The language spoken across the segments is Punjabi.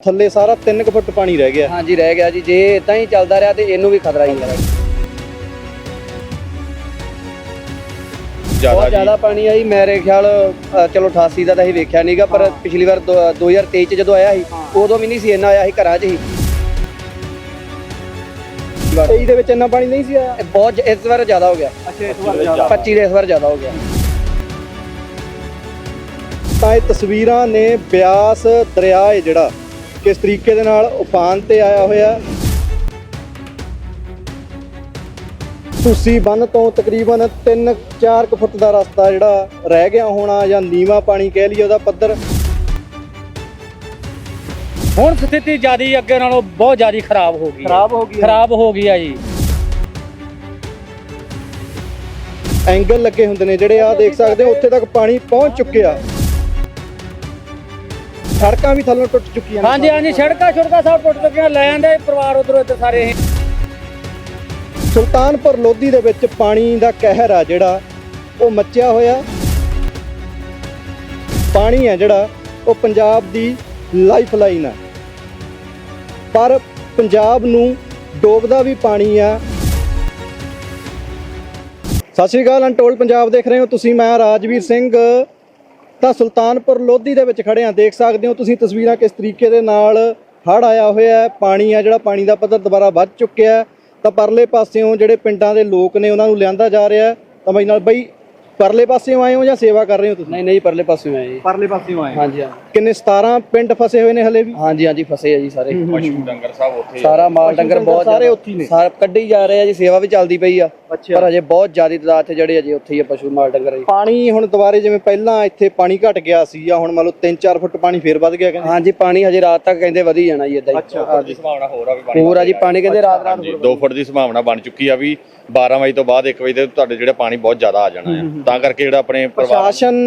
ਥੱਲੇ ਸਾਰਾ 3 ਫੁੱਟ ਪਾਣੀ ਰਹਿ ਗਿਆ। ਹਾਂਜੀ ਰਹਿ ਗਿਆ ਜੀ। ਜੇ ਇਦਾਂ ਹੀ ਚੱਲਦਾ ਰਿਹਾ ਤੇ ਇਹਨੂੰ ਵੀ ਖਤਰਾ ਹੀ ਹੈ। ਬਹੁਤ ਜ਼ਿਆਦਾ ਜ਼ਿਆਦਾ ਪਾਣੀ ਆਈ ਮੇਰੇ ਖਿਆਲ ਅ, ਚਲੋ 88 ਦਾ ਤਾਂ ਅਸੀਂ ਵੇਖਿਆ ਨਹੀਂਗਾ ਪਰ ਪਿਛਲੀ ਵਾਰ ਦੋ- 2023 ਚ ਜਦੋਂ ਆਇਆ ਸੀ ਉਦੋਂ ਵੀ ਨਹੀਂ ਸੀ ਇੰਨਾ ਆਇਆ ਸੀ ਘਰਾਂ 'ਚ ਹੀ। 23 ਦੇ ਵਿੱਚ ਇੰਨਾ ਪਾਣੀ ਨਹੀਂ ਸੀ ਆਇਆ? ਇਹ ਬਹੁਤ ਜ- ਇਸ ਵਾਰ ਜ਼ਿਆਦਾ ਹੋ ਗਿਆ। ਅੱਛਾ ਇਸ ਵਾਰ ਜ਼ਿਆਦਾ। 25 ਦੇ ਇਸ ਵਾਰ ਜ਼ਿਆਦਾ ਹੋ ਗਿਆ। ਤਾਂ ਇਹ ਤਸਵੀਰਾਂ ਨੇ ਬਿਆਸ ਦਰਿਆ ਹੈ ਜਿਹੜਾ। ਕਿਸ ਤਰੀਕੇ ਦੇ ਨਾਲ ਉਫਾਨ ਤੇ ਆਇਆ ਹੋਇਆ? ਤੁਸੀਂ ਬੰਨ ਤੋਂ ਤਕਰੀਬਨ 3-4 ਫੁੱਟ ਦਾ ਰਸਤਾ ਜਿਹੜਾ ਰਹਿ ਗਿਆ ਹੋਣਾ ਜਾਂ ਨੀਵਾ ਪਾਣੀ ਕਹਿ ਲਈਏ ਉਹਦਾ ਪੱਧਰ। ਹੁਣ ਸਥਿਤੀ ਜਿਆਦੀ ਅੱਗੇ ਨਾਲੋਂ ਬਹੁਤ ਜਿਆਦੀ ਖਰਾਬ ਹੋ ਗਈ ਹੈ। ਹੋ ਗਈ ਖਰਾਬ ਹੋ ਗਈ ਆ ਜੀ। ਐਂਗਲ ਲੱਗੇ ਹੁੰਦੇ ਨੇ ਜਿਹੜੇ ਆ ਦੇਖ ਸਕਦੇ ਹੋ ਉੱਥੇ ਤੱਕ ਪਾਣੀ ਪਹੁੰਚ ਚੁੱਕਿਆ। ਸੜਕਾਂ ਵੀ ਥੱਲੋਂ ਟੁੱਟ ਚੁੱਕੀਆਂ ਨੇ ਹਾਂਜੀ ਹਾਂਜੀ ਸੜਕਾਂ ਛੁੜਕਾਂ ਸਭ ਟੁੱਟ ਚੁੱਕੀਆਂ ਲੈ ਜਾਂਦੇ ਪਰਿਵਾਰ ਉਧਰੋਂ ਇੱਧਰ ਸਾਰੇ ਅਸੀਂ ਸੁਲਤਾਨਪੁਰ ਲੋਧੀ ਦੇ ਵਿੱਚ ਪਾਣੀ ਦਾ ਕਹਿਰ ਆ ਜਿਹੜਾ ਉਹ ਮੱਚਿਆ ਹੋਇਆ। ਪਾਣੀ ਹੈ ਜਿਹੜਾ ਉਹ ਪੰਜਾਬ ਦੀ ਲਾਈਫ ਲਾਈਨ ਆ। ਪਰ ਪੰਜਾਬ ਨੂੰ ਡੋਬਦਾ ਵੀ ਪਾਣੀ ਆ। ਸਤਿ ਸ਼੍ਰੀ ਅਕਾਲ ਅਨਟੋਲ ਪੰਜਾਬ ਦੇਖ ਰਹੇ ਹੋ ਤੁਸੀਂ ਮੈਂ ਰਾਜਵੀਰ ਸਿੰਘ। ਤਾਂ ਸੁਲਤਾਨਪੁਰ ਲੋਧੀ ਦੇ ਵਿੱਚ ਖੜੇ ਆ। ਦੇਖ ਸਕਦੇ ਹੋ ਤੁਸੀਂ ਤਸਵੀਰਾਂ ਕਿਸ ਤਰੀਕੇ ਦੇ ਨਾਲ ਹੜ ਆਇਆ ਹੋਇਆ ਹੈ। ਪਾਣੀ ਆ ਜਿਹੜਾ ਪਾਣੀ ਦਾ ਪੱਧਰ ਦੁਬਾਰਾ ਵੱਧ ਚੁੱਕਿਆ ਹੈ। ਤਾਂ ਪਰਲੇ ਪਾਸਿਓਂ ਜਿਹੜੇ ਪਿੰਡਾਂ ਦੇ ਲੋਕ ਨੇ ਉਹਨਾਂ ਨੂੰ ਲਿਆਂਦਾ ਜਾ ਰਿਹਾ। ਤਾਂ ਬਾਈ ਨਾਲ ਬਈ ਪਰਲੇ ਪਾਸਿਓਂ ਆਏ ਹੋ ਜਾਂ ਸੇਵਾ ਕਰ ਰਹੇ ਹੋ ਤੁਸੀਂ? ਨਹੀਂ ਨਹੀਂ ਪਰਲੇ ਪਾਸੇ ਆਏ ਪਰਲੇ ਪਾਸਿਓਂ ਆਏ ਹਾਂਜੀ ਹਾਂ। ਕਿੰਨੇ 17 ਪਿੰਡ ਫਸੇ ਹੋਏ ਨੇ ਹਲੇ ਵੀ? ਹਾਂਜੀ ਹਾਂਜੀ ਫਸੇ ਆ ਜੀ ਸਾਰੇ। ਪਸ਼ੂ ਡੰਗਰ ਸਾਹਿਬ ਉੱਥੇ ਸਾਰਾ ਮਾਲ ਡੰਗਰ ਬਹੁਤ ਸਾਰੇ ਉੱਥੇ ਨੇ। ਸਾਰੇ ਕੱਢੀ ਜਾ ਰਹੇ ਆ ਜੀ ਸੇਵਾ ਵੀ ਚੱਲਦੀ ਪਈ ਆ। ਪਰ ਅਜੇ ਬਹੁਤ ਜ਼ਿਆਦੀ ਤਦਾਦ ਤੇ ਜਿਹੜੇ ਅਜੇ ਉੱਥੇ ਹੀ ਆ ਪਸ਼ੂ ਮਾਲ ਡੰਗਰ ਜੀ। ਪਾਣੀ ਹੁਣ ਦੁਬਾਰੇ ਜਿਵੇਂ ਪਹਿਲਾਂ ਇੱਥੇ ਪਾਣੀ ਘਟ ਗਿਆ ਸੀ ਜਾਂ ਹੁਣ ਮੰਨ ਲਓ 3-4 ਫੁੱਟ ਪਾਣੀ ਫੇਰ ਵੱਧ ਗਿਆ ਕਹਿੰਦੇ? ਹਾਂਜੀ ਪਾਣੀ ਹਜੇ ਰਾਤ ਤੱਕ ਕਹਿੰਦੇ ਵਧੀ ਜਾਣਾ ਜੀ ਇਦਾਂ ਹੀ। ਅੱਛਾ। ਦੀ ਸੰਭਾਵਨਾ ਹੋਰ ਆ ਵੀ ਪਾਣੀ ਹੋਰ ਆ ਜੀ ਪਾਣੀ ਕਹਿੰਦੇ ਰਾਤ ਰਾਤ ਹਾਂਜੀ 2 ਫੁੱਟ ਦੀ ਸੰਭਾਵਨਾ ਬਣ ਚੁੱਕੀ ਆ ਵੀ 12 ਵਜੇ ਤੋਂ ਬਾਅਦ 1 ਵਜੇ ਤੇ ਤੁਹਾਡੇ ਜਿਹੜਾ ਪਾਣੀ ਬਹੁਤ ਜ਼ਿਆਦਾ ਆ ਜਾਣਾ ਹੈ ਤਾਂ ਕਰਕੇ ਜਿਹੜਾ ਆਪਣੇ ਪ੍ਰਸ਼ਾਸਨ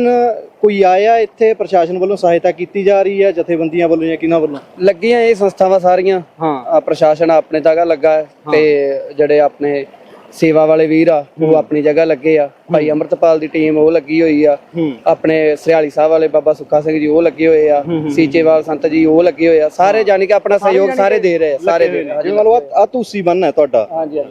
ਕੋਈ ਆਇਆ ਇੱਥੇ ਪ੍ਰਸ਼ਾਸਨ ਵੱਲੋਂ ਸਹਾਇਤਾ ਕੀਤੀ ਜਾ ਰਹੀ ਹੈ ਜਥੇਬੰਦੀਆਂ ਵੱਲੋਂ ਜਾਂ ਕਿਹਨਾਂ ਵੱਲੋਂ? ਲੱਗੀਆਂ ਇਹ ਸੰਸਥਾਵਾਂ ਸਾਰੀਆਂ। ਹਾਂ। ਪ੍ਰਸ਼ਾਸਨ ਆਪਣੇ ਜਗ੍ਹਾ ਲੱਗਾ ਤੇ ਜਿਹੜੇ ਆਪਣੇ ਸੇਵਾ ਵਾਲੇ ਵੀਰ ਆ ਉਹ ਆਪਣੀ ਜਗ੍ਹਾ ਲੱਗੇ ਆ। ਭਾਈ ਅਮਰਤਪਾਲ ਦੀ ਟੀਮ ਉਹ ਲੱਗੀ ਹੋਈ ਆ। ਆਪਣੇ ਸਰਿਆਲੀ ਸਾਹਿਬ ਵਾਲੇ ਬਾਬਾ ਸੁੱਖਾ ਸਿੰਘ ਜੀ ਉਹ ਲੱਗੇ ਹੋਏ ਆ। ਸੀਚੇਵਾਲ ਸੰਤ ਜੀ ਉਹ ਲੱਗੇ ਹੋਏ ਆ। ਸਾਰੇ ਜਾਣੀ ਕਿ ਆਪਣਾ ਸਹਿਯੋਗ ਸਾਰੇ ਦੇ ਰਹੇ ਆ ਸਾਰੇ ਦੇ ਰਹੇ ਆ। ਜਿਵੇਂ ਮੰਨ ਲਓ ਆ ਤੁਸੀਂ ਬੰਨ ਹੈ ਤੁਹਾਡਾ। ਹਾਂਜੀ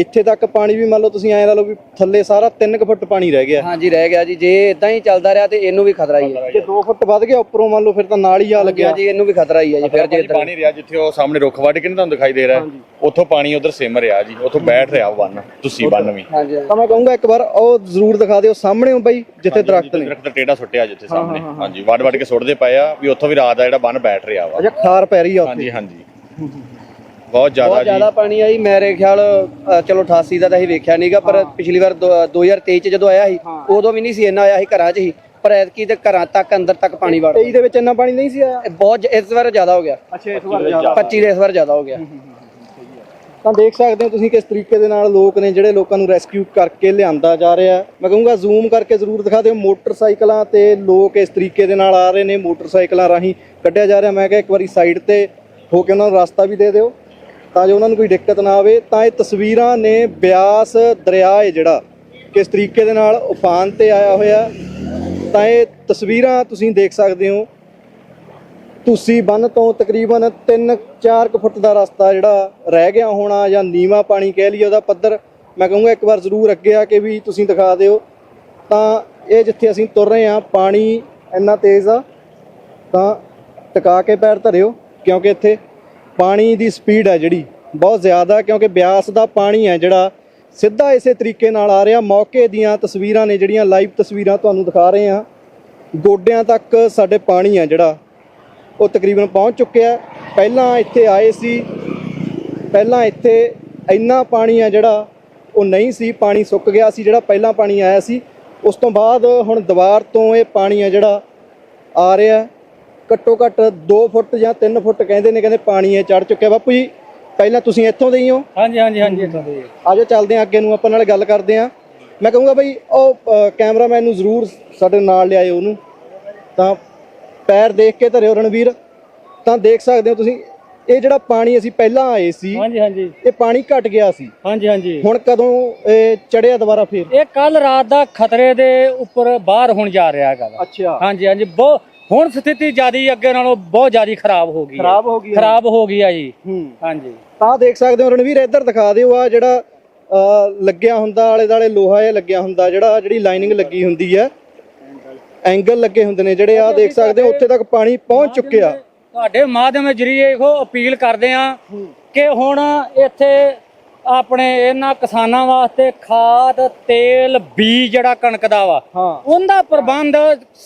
ਇੱਥੇ ਤੱਕ ਪਾਣੀ ਵੀ ਮੰਨ ਲਓ ਤੁਸੀਂ ਐਂ ਲਾ ਲਓ ਵੀ ਥੱਲੇ ਸਾਰਾ 3 ਫੁੱਟ ਪਾਣੀ ਰਹਿ ਗਿਆ। ਹਾਂਜੀ ਰਹਿ ਗਿਆ ਜੀ। ਜੇ ਇਦਾਂ ਹੀ ਚੱਲਦਾ ਰਿਹਾ ਤੇ ਇਹਨੂੰ ਵੀ ਖਤਰਾ ਹੀ ਹੈ ਜੇ 2 ਫੁੱਟ ਵੱਧ ਗਿਆ ਉੱਪਰੋਂ ਮੰਨ ਲਓ ਫਿਰ ਤਾਂ ਨਾਲ ਹੀ ਆ ਲੱਗਿਆ। ਜੀ ਇਹਨੂੰ ਵੀ ਖਤਰਾ ਹੀ ਹੈ ਜੀ। ਫਿਰ ਜੇ ਪਾਣੀ ਰਿਹਾ ਜਿੱਥੇ ਉਹ ਸਾਹਮਣੇ ਰੁੱਖ ਵੱਢ ਕੇ ਨੀ ਤੁਹਾਨੂੰ ਦਿਖਾਈ ਦੇ ਰਿਹਾ। ਉੱਥੋਂ ਪਾਣੀ ਉਧਰ ਸਿਮ ਰਿਹਾ ਜੀ ਉੱਥੋਂ ਬੈਠ ਰਿਹਾ ਬੰਨ ਤੁਸੀਂ ਬੰਨ ਵੀ। ਹਾਂਜੀ ਤਾਂ ਮੈਂ ਕਹੂੰਗਾ ਇੱਕ ਵਾਰ ਉਹ ਜ਼ਰੂਰ ਦਿਖਾ ਦਿਓ ਸਾਹਮਣੇ ਹੋ ਬਾਈ ਜਿੱਥੇ ਦਰਖਤ ਨੇ। ਦਰਖਤ ਟੇਡਾ ਸੁੱਟਿਆ ਜਿੱਥੇ ਸਾਹਮਣੇ। ਹਾਂਜੀ ਵੱਢ ਵੱਢ ਕੇ ਸੁੱਟਦੇ ਪਏ ਆ ਵੀ ਉੱਥੋਂ ਵੀ ਰਾਤ ਦਾ ਜਿਹੜਾ ਬੰਨ ਬੈਠ ਰਿਹਾ ਵਾ। ਅੱਛਾ ਖਾਰ ਪੈ ਰਹੀ ਆ ਉੱਥੇ। ਹਾਂਜੀ ਹਾਂਜੀ। ਬਹੁਤ ਜ਼ਿਆਦਾ ਬਹੁਤ ਜੀ। ਜ਼ਿਆਦਾ ਪਾਣੀ ਆਈ ਮੇਰੇ ਖਿਆਲ ਚਲੋ 88 ਦਾ ਤਾਂ ਅਸੀਂ ਵੇਖਿਆ ਨਹੀਂਗਾ ਪਰ ਪਿਛਲੀ ਵਾਰ ਦੋ- 2023 ਚ ਜਦੋਂ ਆਇਆ ਸੀ ਉਦੋਂ ਵੀ ਨਹੀਂ ਸੀ ਇੰਨਾ ਆਇਆ ਸੀ ਘਰਾਂ 'ਚ ਹੀ ਪਰ ਐਤਕੀ ਤੇ ਘਰਾਂ ਤੱਕ ਅੰਦਰ ਤੱਕ ਪਾਣੀ ਵੜ 23 ਦੇ ਵਿੱਚ ਇੰਨਾ ਪਾਣੀ ਨਹੀਂ ਸੀ ਆਇਆ? ਬਹੁਤ ਇਸ ਵਾਰ ਜ਼ਿਆਦਾ ਹੋ ਗਿਆ। ਅੱਛਾ ਇਸ ਵਾਰ ਜ਼ਿਆਦਾ। 25 ਦੇ ਇਸ ਵਾਰ ਜ਼ਿਆਦਾ ਹੋ ਗਿਆ। ਤਾਂ ਦੇਖ ਸਕਦੇ ਹੋ ਤੁਸੀਂ ਕਿਸ ਤਰੀਕੇ ਦੇ ਨਾਲ ਲੋਕ ਨੇ ਜਿਹੜੇ ਲੋਕਾਂ ਨੂੰ ਰੈਸਕਿਊ ਕਰਕੇ ਲਿਆਂਦਾ ਜਾ ਰਿਹਾ ਮੈਂ ਕਹੂੰਗਾ ਜ਼ੂਮ ਕਰਕੇ ਜ਼ਰੂਰ ਦਿਖਾ ਦਿਓ। ਮੋਟਰਸਾਈਕਲਾਂ ਤੇ ਲੋਕ ਇਸ ਤਰੀਕੇ ਦੇ ਨਾਲ ਆ ਰਹੇ ਨੇ। ਮੋਟਰਸਾਈਕਲਾਂ ਰਾਹੀਂ ਕੱਢਿਆ ਜਾ ਰਿਹਾ। ਮੈਂ ਕਿਹਾ ਇੱਕ ਵਾਰੀ ਸਾਈਡ ਤੇ ਹੋ ਕੇ ਉਹਨਾਂ ਨੂੰ ਰਸਤਾ ਵੀ ਦੇ ਦਿਓ। ਤਾਂ ਜੋ ਉਹਨਾਂ ਨੂੰ ਕੋਈ ਦਿੱਕਤ ਨਾ ਆਵੇ। ਤਾਂ ਇਹ ਤਸਵੀਰਾਂ ਨੇ ਬਿਆਸ ਦਰਿਆ ਹੈ ਜਿਹੜਾ। ਕਿਸ ਤਰੀਕੇ ਦੇ ਨਾਲ ਉਫਾਨ ਤੇ ਆਇਆ ਹੋਇਆ। ਤਾਂ ਇਹ ਤਸਵੀਰਾਂ ਤੁਸੀਂ ਦੇਖ ਸਕਦੇ ਹੋ। ਤੁਸੀਂ ਬੰਨ ਤੋਂ ਤਕਰੀਬਨ 3-4 ਫੁੱਟ ਦਾ ਰਸਤਾ ਜਿਹੜਾ ਰਹਿ ਗਿਆ ਹੋਣਾ ਜਾਂ ਨੀਵਾ ਪਾਣੀ ਕਹਿ ਲਈਏ ਉਹਦਾ ਪੱਧਰ, ਮੈਂ ਕਹੂੰਗਾ ਇੱਕ ਵਾਰ ਜ਼ਰੂਰ ਅੱਗੇ ਆ ਕੇ ਵੀ ਤੁਸੀਂ ਦਿਖਾ ਦਿਓ। ਤਾਂ ਇਹ ਜਿੱਥੇ ਅਸੀਂ ਤੁਰ ਰਹੇ ਹਾਂ, ਪਾਣੀ ਇੰਨਾ ਤੇਜ਼ ਆ, ਤਾਂ ਟਿਕਾ ਕੇ ਪੈਰ ਧਰਿਓ, ਕਿਉਂਕਿ ਇੱਥੇ ਪਾਣੀ ਦੀ ਸਪੀਡ ਹੈ ਜਿਹੜੀ, ਬਹੁਤ ਜ਼ਿਆਦਾ ਕਿਉਂਕਿ ਬਿਆਸ ਦਾ ਪਾਣੀ ਹੈ ਜਿਹੜਾ ਸਿੱਧਾ ਇਸੇ ਤਰੀਕੇ ਨਾਲ ਆ ਰਿਹਾ। ਮੌਕੇ ਦੀਆਂ ਤਸਵੀਰਾਂ ਨੇ ਜਿਹੜੀਆਂ, ਲਾਈਵ ਤਸਵੀਰਾਂ ਤੁਹਾਨੂੰ ਦਿਖਾ ਰਹੇ ਹਾਂ। ਗੋਡਿਆਂ ਤੱਕ ਸਾਡੇ ਪਾਣੀ ਆ ਜਿਹੜਾ ਉਹ ਤਕਰੀਬਨ ਪਹੁੰਚ ਚੁੱਕਿਆ। ਪਹਿਲਾਂ ਇੱਥੇ ਆਏ ਸੀ। ਪਹਿਲਾਂ ਇੱਥੇ ਇੰਨਾ ਪਾਣੀ ਆ ਜਿਹੜਾ ਉਹ ਨਹੀਂ ਸੀ ਪਾਣੀ ਸੁੱਕ ਗਿਆ ਸੀ ਜਿਹੜਾ ਪਹਿਲਾਂ ਪਾਣੀ ਆਇਆ ਸੀ। ਉਸ ਤੋਂ ਬਾਅਦ ਹੁਣ ਦੀਵਾਰ ਤੋਂ ਇਹ ਪਾਣੀ ਆ ਜਿਹੜਾ ਆ ਰਿਹਾ। ਘੱਟੋ ਘੱਟ 2 ਫੁੱਟ ਜਾਂ 3 ਫੁੱਟ ਕਹਿੰਦੇ ਨੇ ਕਹਿੰਦੇ ਪਾਣੀ ਇਹ ਚੜ ਚੁੱਕਿਆ। ਬਾਪੂ ਜੀ ਪਹਿਲਾਂ ਤੁਸੀਂ ਇੱਥੋਂ ਦੇ ਹੀ ਹੋ? ਹਾਂਜੀ ਹਾਂਜੀ ਹਾਂਜੀ ਇੱਥੋਂ ਦੇ ਆਜੋ ਚੱਲਦੇ ਹਾਂ ਅੱਗੇ ਨੂੰ ਆਪਾਂ ਨਾਲ ਗੱਲ ਕਰਦੇ ਹਾਂ। ਮੈਂ ਕਹੂੰਗਾ ਬਈ ਉਹ ਕੈਮਰਾਮੈਨ ਨੂੰ ਜ਼ਰੂਰ ਸਾਡੇ ਨਾਲ ਲਿਆਇਓ ਉਹਨੂੰ। ਤਾਂ ਪੈਰ ਦੇਖ ਕੇ ਧਰਿਓ ਰਣਵੀਰ ਤਾਂ ਦੇਖ ਸਕਦੇ ਹੋ ਤੁਸੀਂ ਇਹ ਜਿਹੜਾ ਪਾਣੀ ਅਸੀਂ ਪਹਿਲਾਂ ਆਏ ਸੀ ਹਾਂਜੀ ਹਾਂਜੀ। ਇਹ ਪਾਣੀ ਘਟ ਗਿਆ ਸੀ। ਹਾਂਜੀ ਹਾਂਜੀ। ਹੁਣ ਕਦੋਂ ਇਹ ਚੜਿਆ ਦੁਬਾਰਾ ਫੇਰ? ਇਹ ਕੱਲ ਰਾਤ ਦਾ ਖਤਰੇ ਦੇ ਉੱਪਰ ਬਾਹਰ ਹੁਣ ਜਾ ਰਿਹਾ ਹੈਗਾ ਵਾ। ਅੱਛਾ। ਹਾਂਜੀ ਹਾਂਜੀ। ਬਹੁਤ ਹੁਣ ਸਥਿਤੀ ਜਿਆਦੀ ਅੱਗੇ ਨਾਲੋਂ ਬਹੁਤ ਜਿਆਦੀ ਖਰਾਬ ਹੋ ਗਈ ਹੈ। ਖਰਾਬ ਹੋ ਗਈ ਹੈ। ਖਰਾਬ ਹੋ ਗਈ ਆ ਜੀ। ਹੂੰ। ਹਾਂਜੀ। ਤਾਂ ਦੇਖ ਸਕਦੇ ਹੋ ਰਣਵੀਰ ਇੱਧਰ ਦਿਖਾ ਦਿਓ ਆ ਜਿਹੜਾ ਅਹ, ਲੱਗਿਆ ਹੁੰਦਾ ਆਲੇ ਦਾਲੇ ਲੋਹਾ ਇਹ ਲੱਗਿਆ ਹੁੰਦਾ ਜਿਹੜਾ ਜਿਹੜੀ ਲਾਈਨਿੰਗ ਲੱਗੀ ਹੁੰਦੀ ਹੈ। ਐਂਗਲ ਲੱਗੇ ਹੁੰਦੇ ਨੇ ਜਿਹੜੇ ਆ ਦੇਖ ਸਕਦੇ ਹੋ ਉੱਥੇ ਤੱਕ ਪਾਣੀ ਪਹੁੰਚ ਚੁੱਕਿਆ। ਤੁਹਾਡੇ ਮਾਧਿਅਮ ਜਰੀਏ ਇਹੋ ਅਪੀਲ ਕਰਦੇ ਆ ਕਿ ਹੁਣ ਇੱਥੇ ਆਪਣੇ ਇਹਨਾਂ ਕਿਸਾਨਾਂ ਵਾਸਤੇ ਖਾਦ ਤੇਲ ਬੀਜ ਜਿਹੜਾ ਕਣਕ ਦਾ ਵਾ ਉਹਦਾ ਪ੍ਰਬੰਧ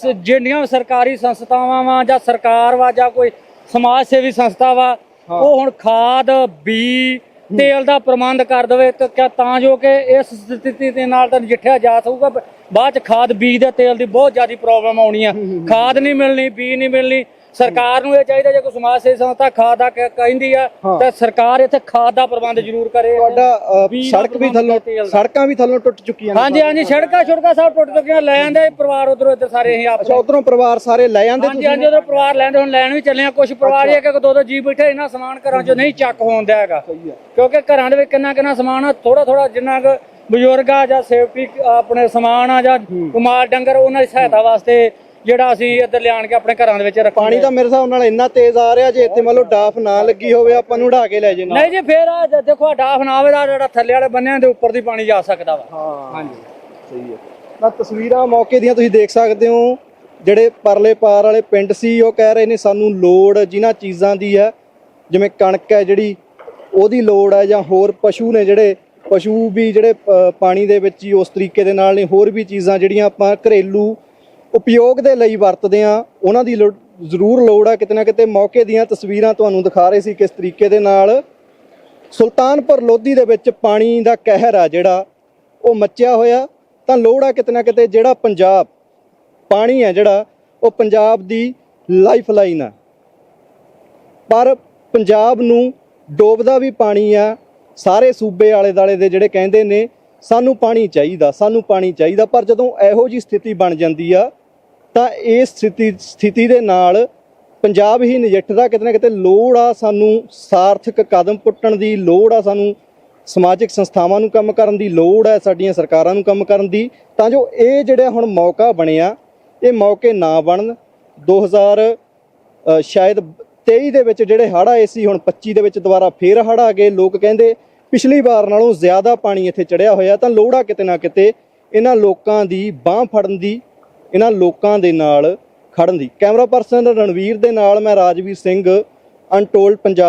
ਜਿਹੜੀਆਂ ਸਰਕਾਰੀ ਸੰਸਥਾਵਾਂ ਵਾ ਜਾਂ ਸਰਕਾਰ ਵਾ ਜਾਂ ਕੋਈ ਸਮਾਜ ਸੇਵੀ ਸੰਸਥਾ ਵਾ ਉਹ ਹੁਣ ਖਾਦ ਬੀ ਤੇਲ ਦਾ ਪ੍ਰਬੰਧ ਕਰ ਦੇਵੇ ਤਾਂ ਜੋ ਕਿ ਇਸ ਸਥਿਤੀ ਦੇ ਨਾਲ ਤਾਂ ਨਜਿੱਠਿਆ ਜਾ ਸਕੂਗਾ ਬਾਅਦ ਚ ਖਾਦ ਬੀਜ ਦੇ ਤੇਲ ਦੀ ਬਹੁਤ ਜ਼ਿਆਦਾ ਪ੍ਰੋਬਲਮ ਆਉਣੀ ਆ। ਖਾਦ ਨਹੀਂ ਮਿਲਣੀ ਬੀ ਨਹੀਂ ਮਿਲਣੀ ਸਰਕਾਰ ਨੂੰ ਇਹ ਚਾਹੀਦਾ ਜੇ ਕੋਈ ਸਮਾਜ ਸੇਵੀ ਸੰਸਥਾ ਖਾਦ ਦਾ ਕ- ਕਹਿੰਦੀ ਆ ਤਾਂ ਸਰਕਾਰ ਇੱਥੇ ਖਾਦ ਦਾ ਪ੍ਰਬੰਧ ਜ਼ਰੂਰ ਕਰੇ। ਤੁਹਾਡਾ ਸੜਕ ਵੀ ਥੱਲੋਂ। ਸੜਕਾਂ ਵੀ ਥੱਲੋਂ ਟੁੱਟ ਚੁੱਕੀਆਂ ਨੇ ਹਾਂਜੀ ਹਾਂਜੀ ਸੜਕਾਂ ਛੁੜਕਾਂ ਸਭ ਟੁੱਟ ਚੁੱਕੀਆਂ ਲੈ ਆਂਦੇ ਪਰਿਵਾਰ ਉਧਰੋਂ ਇੱਧਰ ਸਾਰੇ ਅਸੀਂ ਅੱਛਾ ਆਪਣੇ ਉਧਰੋਂ ਪਰਿਵਾਰ ਸਾਰੇ ਲੈ ਜਾਂਦੇ ਹਾਂਜੀ ਹਾਂਜੀ ਉਧਰ ਪਰਿਵਾਰ ਲੈਂਦੇ ਹੁਣ ਲੈਣ ਵੀ ਚੱਲੇ ਆ ਕੁਝ ਪਰਿਵਾਰ ਇਹ ਕਿ ਦੋ ਦੋ ਜੀ ਬੈਠੇ ਇਹਨਾਂ ਸਮਾਨ ਘਰਾਂ 'ਚੋਂ ਨਹੀਂ ਚੱਕ ਹੋਉਂਦਾ ਹੈਗਾ। ਕਿਉਂਕਿ ਘਰਾਂ ਦੇ ਵਿੱਚ ਕਿੰਨਾ ਕਿੰਨਾ ਸਮਾਨ ਆ ਥੋੜਾ ਥੋੜਾ ਜਿੰਨਾ ਕੁ ਬਜ਼ੁਰਗ ਆ ਜਾਂ ਸੇਫਟੀ ਆਪਣੇ ਸਮਾਨ ਆ ਜਾਂ ਕੁਮਾਰ ਡੰਗਰ ਉਹਨਾਂ ਦੀ ਸਹਾਇਤਾ ਵਾਸਤੇ ਜਿਹੜਾ ਅਸੀਂ ਇੱਧਰ ਲਿਆਣ ਕੇ ਆਪਣੇ ਘਰਾਂ ਦੇ ਵਿੱਚ ਰੱਖੀ ਪਾਣੀ ਤਾਂ ਮੇਰੇ ਹਿਸਾਬ ਨਾਲ ਇੰਨਾ ਤੇਜ਼ ਆ ਰਿਹਾ ਜੇ ਇੱਥੇ ਮੰਨ ਲਓ ਡਾਫ ਨਾ ਲੱਗੀ ਹੋਵੇ ਆਪਾਂ ਨੂੰ ਢਾ ਕੇ ਲੈ ਜਾਣਾ ਨਹੀਂ ਜੀ ਫੇਰ ਆ ਜ- ਦੇਖੋ ਡਾਫ ਨਾ ਆਵੇ ਤਾਂ ਜਿਹੜਾ ਥੱਲੇ ਵਾਲੇ ਬੰਨਿਆਂ ਦੇ ਉੱਪਰ ਦੀ ਪਾਣੀ ਜਾ ਸਕਦਾ ਵਾ। ਹਾਂ। ਹਾਂਜੀ। ਸਹੀ ਹੈ। ਤਾਂ ਤਸਵੀਰਾਂ ਮੌਕੇ ਦੀਆਂ ਤੁਸੀਂ ਦੇਖ ਸਕਦੇ ਹੋ ਜਿਹੜੇ ਪਰਲੇ ਪਾਰ ਵਾਲੇ ਪਿੰਡ ਸੀ ਉਹ ਕਹਿ ਰਹੇ ਨੇ ਸਾਨੂੰ ਲੋੜ ਜਿਨ੍ਹਾਂ ਚੀਜ਼ਾਂ ਦੀ ਹੈ ਜਿਵੇਂ ਕਣਕ ਹੈ ਜਿਹੜੀ ਉਹਦੀ ਲੋੜ ਹੈ ਜਾਂ ਹੋਰ ਪਸ਼ੂ ਨੇ ਜਿਹੜੇ ਪਸ਼ੂ ਵੀ ਜਿਹੜੇ ਪਾਣੀ ਦੇ ਵਿੱਚ ਹੀ ਉਸ ਤਰੀਕੇ ਦੇ ਨਾਲ ਨੇ ਹੋਰ ਵੀ ਚੀਜ਼ਾਂ ਜਿਹੜੀਆਂ ਆਪਾਂ ਘਰੇਲੂ ਉਪਯੋਗ ਦੇ ਲਈ ਵਰਤਦੇ ਆ ਉਹਨਾਂ ਦੀ ਲੋੜ- ਜ਼ਰੂਰ ਲੋੜ ਆ ਕਿਤੇ ਨਾ ਕਿਤੇ ਮੌਕੇ ਦੀਆਂ ਤਸਵੀਰਾਂ ਤੁਹਾਨੂੰ ਦਿਖਾ ਰਹੇ ਸੀ ਕਿਸ ਤਰੀਕੇ ਦੇ ਨਾਲ। ਸੁਲਤਾਨਪੁਰ ਲੋਧੀ ਦੇ ਵਿੱਚ ਪਾਣੀ ਦਾ ਕਹਿਰ ਆ ਜਿਹੜਾ, ਉਹ ਮੱਚਿਆ ਹੋਇਆ। ਤਾਂ ਲੋੜ ਆ ਕਿਤੇ ਨਾ ਕਿਤੇ ਜਿਹੜਾ ਪੰਜਾਬ ਪਾਣੀ ਆ ਜਿਹੜਾ, ਉਹ ਪੰਜਾਬ ਦੀ ਲਾਈਫ ਲਾਈਨ ਆ। ਪਰ ਪੰਜਾਬ ਨੂੰ ਡੋਬਦਾ ਵੀ ਪਾਣੀ ਆ। ਸਾਰੇ ਸੂਬੇ ਆਲੇ ਦਾਲੇ ਦੇ ਜਿਹੜੇ ਕਹਿੰਦੇ ਨੇ, ਸਾਨੂੰ ਪਾਣੀ ਚਾਹੀਦਾ, ਸਾਨੂੰ ਪਾਣੀ ਚਾਹੀਦਾ। ਪਰ ਜਦੋਂ ਇਹੋ ਜੀ ਸਥਿਤੀ ਬਣ ਜਾਂਦੀ ਆ ਤਾਂ ਇਸ ਸਥਿਤੀ ਸਥਿਤੀ ਦੇ ਨਾਲ ਪੰਜਾਬ ਹੀ ਨਜਿੱਠਦਾ ਕਿਤੇ ਨਾ ਕਿਤੇ ਲੋੜ ਆ ਸਾਨੂੰ ਸਾਰਥਕ ਕਦਮ ਪੁੱਟਣ ਦੀ ਲੋੜ ਆ ਸਾਨੂੰ ਸਮਾਜਿਕ ਸੰਸਥਾਵਾਂ ਨੂੰ ਕੰਮ ਕਰਨ ਦੀ ਲੋੜ ਹੈ ਸਾਡੀਆਂ ਸਰਕਾਰਾਂ ਨੂੰ ਕੰਮ ਕਰਨ ਦੀ। ਤਾਂ ਜੋ ਇਹ ਜਿਹੜਾ ਹੁਣ ਮੌਕਾ ਬਣਿਆ ਇਹ ਮੌਕੇ ਨਾ ਬਣਨ 2000 ਅ, ਸ਼ਾਇਦ 23 ਦੇ ਵਿੱਚ ਜਿਹੜੇ ਹੜ੍ਹ ਆਏ ਸੀ ਹੁਣ 25 ਦੇ ਵਿੱਚ ਦੁਬਾਰਾ ਫੇਰ ਹੜ੍ਹ ਆ ਗਏ। ਲੋਕ ਕਹਿੰਦੇ ਪਿਛਲੀ ਵਾਰ ਨਾਲੋਂ ਜ਼ਿਆਦਾ ਪਾਣੀ ਇੱਥੇ ਚੜਿਆ ਹੋਇਆ ਤਾਂ ਲੋੜ ਆ ਕਿਤੇ ਨਾ ਕਿਤੇ ਇਹਨਾਂ ਲੋਕਾਂ ਦੀ ਬਾਹ ਫੜਨ ਦੀ ਇਹਨਾਂ ਲੋਕਾਂ ਦੇ ਨਾਲ ਖੜਨ ਦੀ। ਕੈਮਰਾ ਪਰਸਨ ਰਣਵੀਰ ਦੇ ਨਾਲ ਮੈਂ ਰਾਜਵੀਰ ਸਿੰਘ ਅਨਟੋਲਡ ਪੰਜਾਬ